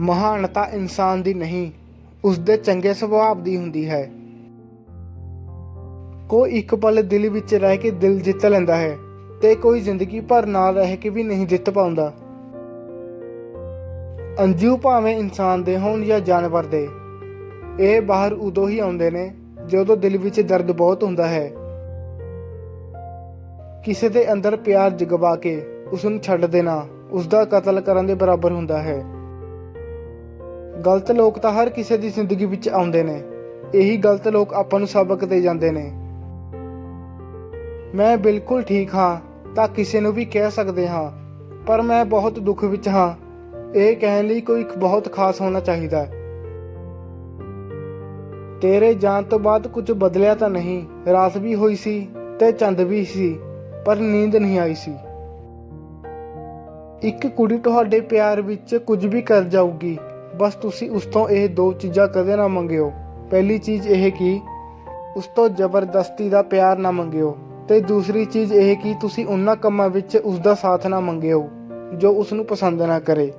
ਮਹਾਨਤਾ ਇਨਸਾਨ ਦੀ ਨਹੀਂ ਉਸ ਦੇ ਚੰਗੇ ਸੁਭਾਅ ਦੀ ਹੁੰਦੀ ਹੈ। ਕੋਈ ਇੱਕ ਪਲ ਦਿਲ ਵਿੱਚ ਰਹਿ ਕੇ ਦਿਲ ਜਿੱਤ ਲੈਂਦਾ ਹੈ ਤੇ ਕੋਈ ਜ਼ਿੰਦਗੀ ਭਰ ਨਾਲ ਰਹਿ ਕੇ ਵੀ ਨਹੀਂ ਜਿੱਤ ਪਾਉਂਦਾ। ਅੰਜੂ ਭਾਵੇਂ ਇਨਸਾਨ ਦੇ ਹੋਣ ਜਾਂ ਜਾਨਵਰ ਦੇ, ਇਹ ਬਾਹਰ ਉਦੋਂ ਹੀ ਆਉਂਦੇ ਨੇ ਜਦੋਂ ਦਿਲ ਵਿੱਚ ਦਰਦ ਬਹੁਤ ਹੁੰਦਾ ਹੈ। ਕਿਸੇ ਦੇ ਅੰਦਰ ਪਿਆਰ ਜਗਵਾ ਕੇ ਉਸ ਨੂੰ ਛੱਡ ਦੇਣਾ ਉਸ ਦਾ ਕਤਲ ਕਰਨ ਦੇ ਬਰਾਬਰ ਹੁੰਦਾ ਹੈ। ਗਲਤ ਲੋਕ ਤਾਂ ਹਰ ਕਿਸੇ ਦੀ ਜ਼ਿੰਦਗੀ ਵਿੱਚ ਆਉਂਦੇ ਨੇ। ਇਹੀ ਗਲਤ ਲੋਕ ਆਪਾਂ ਨੂੰ ਸਬਕ ਦੇ ਜਾਂਦੇ ਨੇ। ਮੈਂ ਬਿਲਕੁਲ ਠੀਕ ਹਾਂ, ਤਾਂ ਕਿਸੇ ਨੂੰ ਵੀ ਕਹਿ ਸਕਦੇ ਹਾਂ। ਪਰ ਮੈਂ ਬਹੁਤ ਦੁੱਖ ਵਿੱਚ ਹਾਂ। ਇਹ ਕਹਿਣ ਲਈ ਕੋਈ ਬਹੁਤ ਖਾਸ ਹੋਣਾ ਚਾਹੀਦਾ ਹੈ। ਤੇਰੇ ਜਾਣ ਤੋਂ ਬਾਅਦ ਕੁਝ ਬਦਲਿਆ ਤਾਂ ਨਹੀਂ। ਰਾਤ ਵੀ ਹੋਈ ਸੀ ਤੇ ਚੰਦ ਵੀ ਸੀ, ਪਰ ਨੀਂਦ ਨਹੀਂ ਆਈ ਸੀ। ਇੱਕ ਕੁੜੀ ਤੁਹਾਡੇ ਪਿਆਰ ਵਿੱਚ ਕੁਝ ਵੀ ਕਰ ਜਾਊਗੀ। ਬਸ ਤੁਸੀਂ ਉਸ ਤੋਂ ਇਹ ਦੋ ਚੀਜ਼ਾਂ ਕਦੇ ਨਾ ਮੰਗਿਓ। ਪਹਿਲੀ ਚੀਜ਼ ਇਹ ਕਿ ਉਸ ਤੋਂ ਜ਼ਬਰਦਸਤੀ ਦਾ ਪਿਆਰ ਨਾ ਮੰਗਿਓ ਤੇ ਦੂਸਰੀ ਚੀਜ਼ ਇਹ ਕਿ ਤੁਸੀਂ ਉਹਨਾਂ ਕੰਮਾਂ ਵਿੱਚ ਉਸ ਦਾ ਸਾਥ ਨਾ ਮੰਗਿਓ ਜੋ ਉਸ ਨੂੰ ਪਸੰਦ ਨਾ ਕਰੇ।